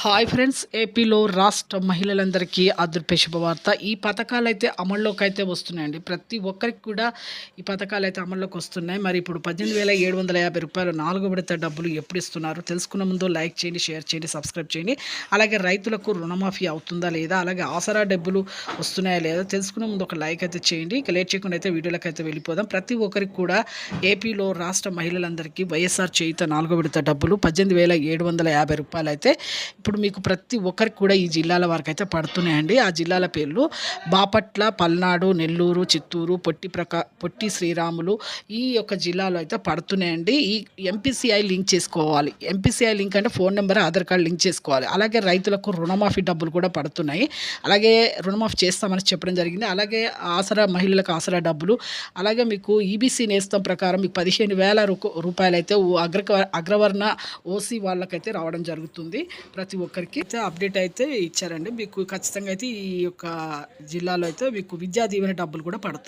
Hi friends ఏపీలో రాష్ట్ర మహిళలందరికీ అదృప్య శుభవార్త. ఈ పథకాలు అయితే అమల్లోకి అయితే వస్తున్నాయండి. ప్రతి ఒక్కరికి కూడా ఈ పథకాలు అయితే అమల్లోకి వస్తున్నాయి. మరి ఇప్పుడు పద్దెనిమిది వేల ఏడు వందల యాభై రూపాయలు నాలుగు విడత డబ్బులు ఎప్పుడు ఇస్తున్నారు? తెలుసుకున్న ముందు లైక్ చేయండి షేర్ చేయండి సబ్స్క్రైబ్ చేయండి. అలాగే రైతులకు రుణమాఫీ అవుతుందా లేదా? అలాగే ఆసరా డబ్బులు వస్తున్నాయా లేదా? తెలుసుకున్న ముందు ఒక లైక్ అయితే చేయండి. ఇక లేట్ చేయకుండా అయితే వీడియోలోకి అయితే వెళ్ళిపోదాం. ప్రతి ఒక్కరికి కూడా ఏపీలో రాష్ట్ర మహిళలందరికీ వైఎస్ఆర్ చేయుత నాలుగో విడత డబ్బులు పద్దెనిమిది వేల ఏడు వందల యాభై రూపాయలు అయితే ఇప్పుడు మీకు ప్రతి ఒక్కరికి కూడా ఈ జిల్లాల వరకు అయితే పడుతున్నాయండి. ఆ జిల్లాల పేర్లు బాపట్ల పల్నాడు నెల్లూరు చిత్తూరు పొట్టి ప్రకా పొట్టి శ్రీరాములు ఈ యొక్క జిల్లాలో అయితే పడుతున్నాయండి. ఈ ఎంపీసీఐ లింక్ చేసుకోవాలి. ఎంపీసీఐ లింక్ అంటే phone number Aadhaar card link చేసుకోవాలి. అలాగే రైతులకు రుణమాఫీ డబ్బులు కూడా పడుతున్నాయి. అలాగే రుణమాఫీ చేస్తామని చెప్పడం జరిగింది. అలాగే ఆసరా మహిళలకు ఆసరా డబ్బులు. అలాగే మీకు ఈబీసీ నేస్తం ప్రకారం మీకు పదిహేను వేల రూపాయలు అయితే ఓ అగ్ర అగ్రవర్ణ ఓసీ వాళ్ళకైతే రావడం జరుగుతుంది. ప్రతి ప్రతి ఒక్కరికి అయితే అప్డేట్ అయితే ఇచ్చారండి. మీకు ఖచ్చితంగా అయితే ఈ యొక్క జిల్లాలో అయితే మీకు విద్యా దీవెన డబ్బులు కూడా పడతాయి.